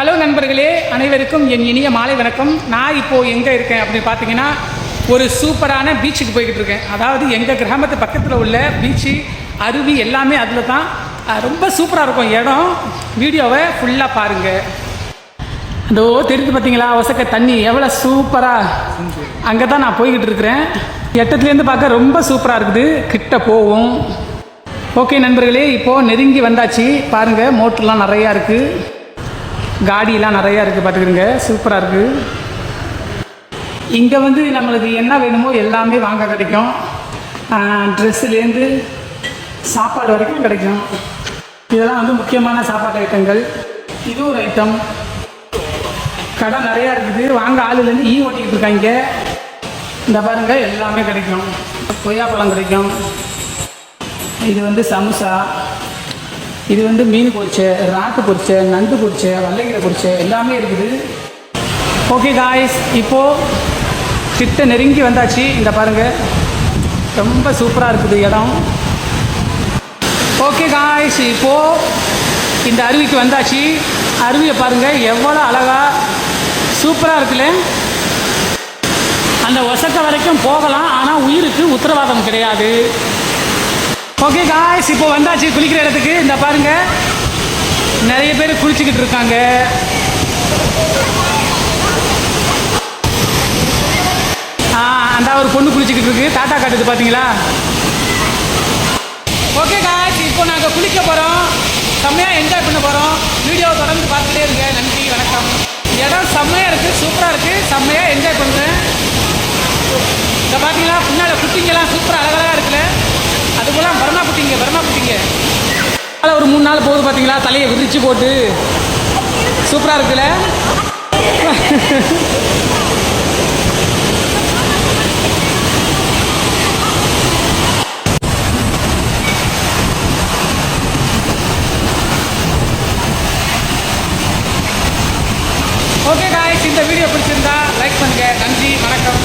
Hello நண்பர்களே அனைவருக்கும் என் இனிய மாலை வணக்கம். நான் இப்போது எங்கே இருக்கேன் அப்படின்னு பார்த்தீங்கன்னா ஒரு சூப்பரான பீச்சுக்கு போய்கிட்டு இருக்கேன். அதாவது எங்கள் கிராமத்து பக்கத்தில் உள்ள பீச்சு அருவி எல்லாமே அதில் தான் ரொம்ப சூப்பராக இருக்கும். இடம் வீடியோவை ஃபுல்லாக பாருங்கள் அதோ தெரிஞ்சு பார்த்தீங்களா ஒசக்க தண்ணி எவ்வளோ சூப்பராக அங்கே தான் நான் போய்கிட்டு இருக்கிறேன். எட்டத்துலேருந்து பார்க்க ரொம்ப சூப்பராக இருக்குது. கிட்ட போவோம். ஓகே நண்பர்களே இப்போது நெருங்கி வந்தாச்சு. பாருங்கள் மோட்டர்லாம் நிறையா இருக்குது காடியெலாம் நிறையா இருக்குது பார்த்துக்கிறங்க. சூப்பராக இருக்குது இங்கே வந்து நம்மளுக்கு என்ன வேணுமோ எல்லாமே வாங்க கிடைக்கும். ட்ரெஸ்ஸுலேருந்து சாப்பாடு வரைக்கும் கிடைக்கும். இதெல்லாம் வந்து முக்கியமான சாப்பாடு ஐட்டங்கள். இது ஒரு ஐட்டம். கடை நிறையா இருக்குது. வாங்க ஆளுலேருந்து ஈ ஓட்டிக்கிட்டு இருக்காங்க. இந்த பாருங்க எல்லாமே கிடைக்கும். கொய்யாப்பழம் கிடைக்கும். இது வந்து சமுசா. இது வந்து மீன் பொரிச்ச ராட்டு பொரிச்ச நண்டு பொரிச்ச வல்லைங்கிற பொரிச்ச எல்லாமே இருக்குது. ஓகே காய்ஸ் இப்போது கிட்ட நெருங்கி வந்தாச்சு. இந்த பாருங்கள் ரொம்ப சூப்பராக இருக்குது இடம். ஓகே காய்ஸ் இப்போது இந்த அருவிக்கு வந்தாச்சு. அருவியை பாருங்கள் எவ்வளோ அழகாக சூப்பராக இருக்குல்ல. அந்த ஒசக்க வரைக்கும் போகலாம். ஆனால் உயிருக்கு உத்தரவாதம் கிடையாது. ஓகே காய்ஸ் இப்போ வந்தாச்சு குளிக்கிற இடத்துக்கு. இந்த பாருங்க. நிறைய பேர் குளிச்சுக்கிட்டு இருக்காங்க. ஆ அந்த ஒரு பொண்ணு குளிச்சுக்கிட்டு இருக்கு. டாட்டா காட்டுது பார்த்தீங்களா ஓகே காய்ஸ் இப்போ நாங்கள் குளிக்க போகிறோம் செம்மையாக என்ஜாய் பண்ண போகிறோம் வீடியோ தொடர்ந்து பார்த்துட்டே இருங்க. நன்றி வணக்கம். இடம் செம்மையாக இருக்குது சூப்பராக இருக்குது செம்மையாக என்ஜாய் பண்ணுறேன் இந்த பார்த்தீங்களா பின்னால் குட்டிங்கெல்லாம் சூப்பராக அழகாக இருக்குது அதில் ஒரு மூணு நாள் போகுது பார்த்தீங்களா தலையை விரிச்சு போட்டு. சூப்பராக இருக்குல்ல? ஓகே காய்ஸ் இந்த வீடியோ பிடிச்சிருந்தா லைக் பண்ணுங்கள் நன்றி வணக்கம்.